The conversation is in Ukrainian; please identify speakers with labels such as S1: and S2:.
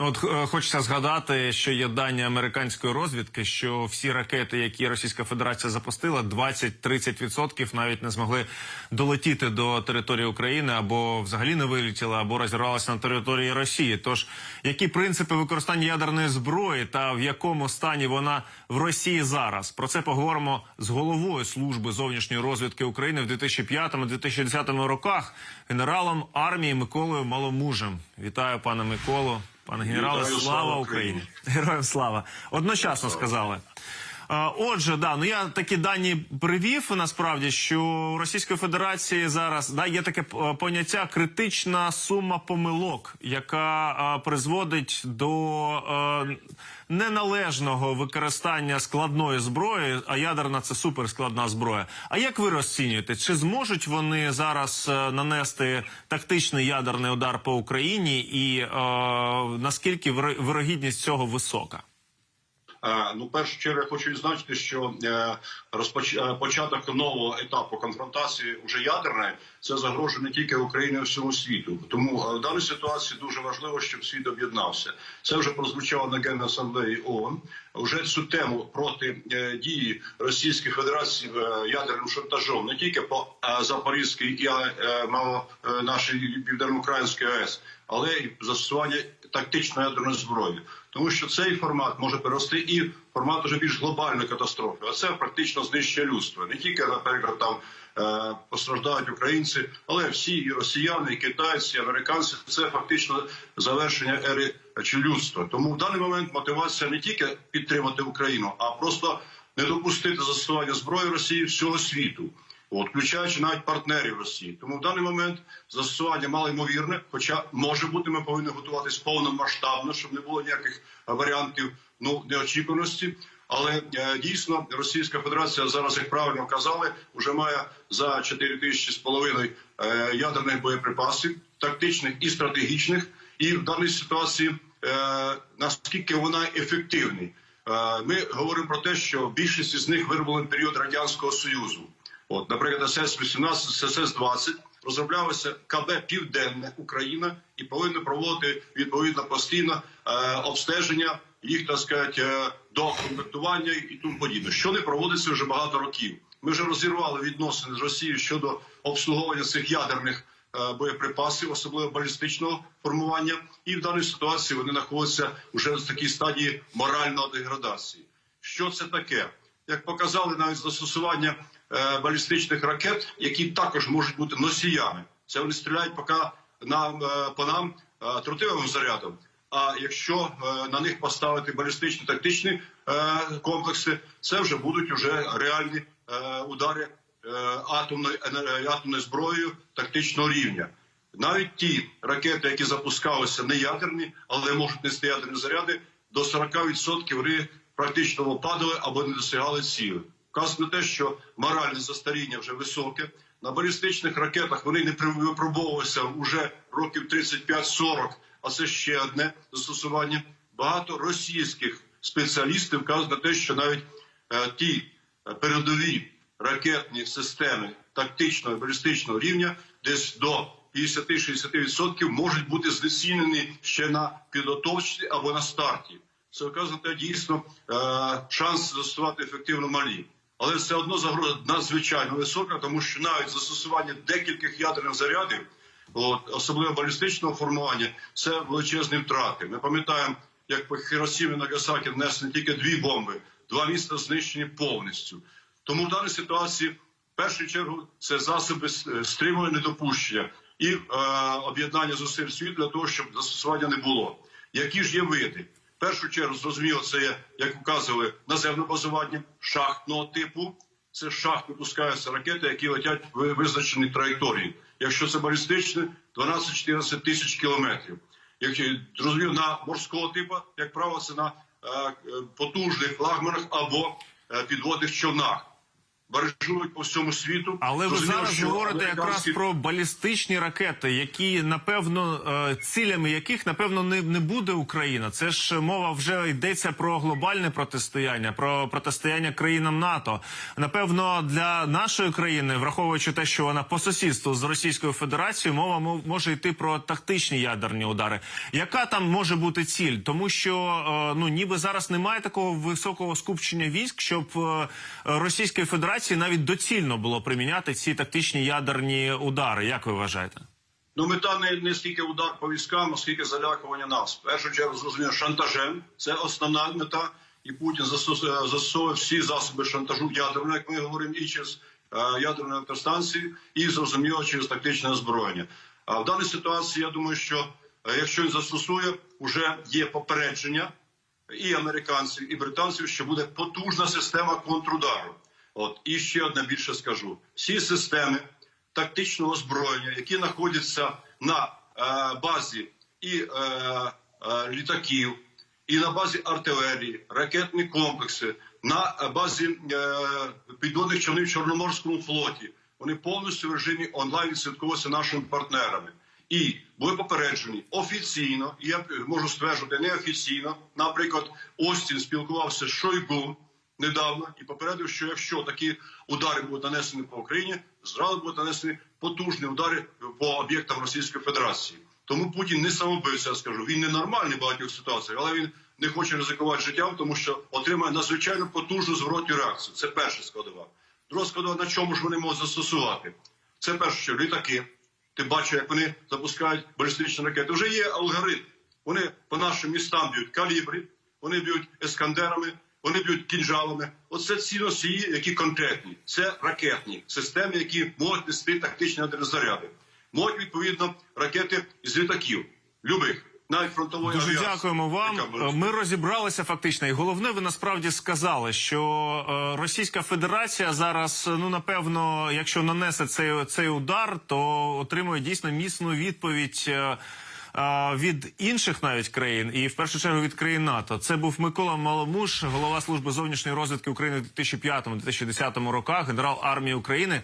S1: Ну, От е, хочеться згадати, що є дані американської розвідки, що всі ракети, які Російська Федерація запустила, 20-30% навіть не змогли долетіти до території України або взагалі не вилетіли, або розірвалися на території Росії. Тож які принципи використання ядерної зброї та в якому стані вона в Росії зараз? Про це поговоримо з головою служби зовнішньої розвідки України в 2005-2010 роках, генералом армії Миколою Маломужем. Вітаю, пане Миколу. Пане генерале, слава Україні! Героям слава! Одночасно сказали. Отже, да, ну я такі дані привів насправді, що у Російської Федерації зараз да є таке поняття критична сума помилок, яка а, призводить до е, неналежного використання складної зброї. А ядерна це суперскладна зброя. А як ви розцінюєте, чи зможуть вони зараз е, нанести тактичний ядерний удар по Україні, і е, наскільки виро- вирогідність цього висока?
S2: Ну, в першу чергу я хочу відзначити, що е, розпоч... е, початок нового етапу конфронтації вже ядерної це загрожує не тільки Україні, а всьому світу. Тому е, в даній ситуації дуже важливо, щоб світ об'єднався. Це вже прозвучало на Генеральній асамблеї ООН. Вже цю тему проти дії Російської Федерації ядерним шантажом не тільки по Запорізькій і мамо, е, нашій південноукраїнській АЕС, але й застосування тактичної ядерної зброї, тому що цей формат може перерости і в формат уже більш глобальної катастрофи. А це практично знищення людства. Не тільки, наприклад, там е, постраждають українці, але всі і росіяни, і китайці, і американці це фактично завершення ери чи людства. Тому в даний момент мотивація не тільки підтримати Україну, а просто не допустити застосування зброї Росії всього світу. От, навіть партнерів Росії, тому в даний момент застосування малоймовірне, хоча може бути, ми повинні готуватись повномасштабно, щоб не було ніяких е, варіантів ну неочікуваності. Але е, дійсно Російська Федерація зараз, як правильно казали, вже має за 4 тисячі з половиною е, ядерних боєприпасів, тактичних і стратегічних. І в даній ситуації наскільки вона ефективна. Ми говоримо про те, що більшість з них вироблені період радянського союзу. От, наприклад, СС-18, СС-20 розроблялося КБ Південне Україна і повинно проводити відповідно постійно е, обстеження їх, так сказати, е, до комплектування і тому подібне, що не проводиться вже багато років. Ми вже розірвали відносини з Росією щодо обслуговування цих ядерних е, боєприпасів, особливо балістичного формування, і в даній ситуації вони знаходяться вже в такій стадії моральної деградації. Що це таке? Як показали навіть застосування е, балістичних ракет, які також можуть бути носіями. Це вони стріляють поки нам е, по нам е, тротиловим зарядом. А якщо на них поставити балістичні тактичні комплекси, це вже будуть уже реальні удари атомної атомною зброєю тактичного рівня. Навіть ті ракети, які запускалися не ядерні, але можуть нести ядерні заряди, до 40% вони практично падали або не досягали цілі. Вказано те, що моральне застаріння вже високе. На балістичних ракетах вони не випробовувалися вже років 35-40, а це ще одне застосування. Багато російських спеціалістів вказують на те, що навіть е, ті е, передові ракетні системи тактичного і балістичного рівня десь до 50-60% можуть бути знецінені ще на підготовці або на старті. Це вказано дійсно е, шанс застосувати ефективно малі. Але все одно загроза надзвичайно висока, тому що навіть застосування декількох ядерних зарядів, от, особливо балістичного формування, це величезні втрати. Ми пам'ятаємо, як по Хіросімі Нагасакі внесли тільки дві бомби, два міста знищені повністю. Тому в даній ситуації, в першу чергу, це засоби стримування недопущення і е, об'єднання зусиль світу для того, щоб застосування не було. Які ж є види? Першу чергу, зрозуміло, це є, як вказували, наземне базування шахтного типу. Це з шахт випускаються ракети, які летять в визначеній траєкторії. Якщо це балістичне, 12-14 тисяч кілометрів. Якщо зрозумів на морського типу, як правило, це на е, е, потужних флагманах або е, підводних човнах. Барижують по всьому світу.
S1: Але ви
S2: Зрозуміло,
S1: зараз говорите якраз про балістичні ракети, які напевно е, цілями яких напевно не, не буде Україна. Це ж мова вже йдеться про глобальне протистояння, про протистояння країнам НАТО. Напевно, для нашої країни, враховуючи те, що вона по сусідству з Російською Федерацією, мова мо- може йти про тактичні ядерні удари. Яка там може бути ціль? Тому що е, ну ніби зараз немає такого високого скупчення військ, щоб е, Російської Федерації навіть доцільно було приміняти ці тактичні ядерні удари. Як ви вважаєте?
S2: Ну, мета не, не стільки удар по військам, а скільки залякування нас. Першу чергу зрозуміло шантажем. Це основна мета. І Путін е, застосовує всі засоби шантажу ядерного, як ми говоримо, і через е, ядерні електростанції, і зрозуміло через тактичне озброєння. А в даній ситуації я думаю, що е, якщо він застосує, вже є попередження і американців, і британців, що буде потужна система контрудару. От і ще одне більше скажу: всі системи тактичного озброєння, які знаходяться на е, базі і е, е, літаків, і на базі артилерії, ракетні комплекси, на базі е, підводних човнів в Чорноморському флоті. Вони повністю в режимі онлайн відслідковуються нашими партнерами. І були попереджені офіційно, і я можу стверджувати неофіційно. Наприклад, Остін спілкувався з Шойгу недавно і попередив, що якщо такі удари будуть нанесені по Україні, зразу будуть нанесені потужні удари по об'єктам Російської Федерації. Тому Путін не самобивця, я скажу. Він не нормальний в багатьох ситуаціях, але він не хоче ризикувати життям, тому що отримає надзвичайно потужну зворотню реакцію. Це перша складова. Друга складова, на чому ж вони можуть застосувати? Це перше, що літаки. Ти бачиш, як вони запускають балістичні ракети. Вже є алгоритм. Вони по нашим містам б'ють калібри, вони б'ють ескандерами, вони б'ють кінжалами. Оце ці носії, які конкретні. Це ракетні системи, які можуть нести тактичні заряди. Можуть відповідно ракети з літаків, любих, навіть фронтової
S1: Дуже
S2: авіації.
S1: дякуємо вам.
S2: яка
S1: Ми розібралися фактично, і головне, ви насправді сказали, що е, Російська Федерація зараз, ну напевно, якщо нанесе цей, цей удар, то отримує дійсно міцну відповідь. Від інших навіть країн, і в першу чергу від країн НАТО, це був Микола Маломуш, голова служби зовнішньої розвідки України в 2005-2010 роках, генерал армії України.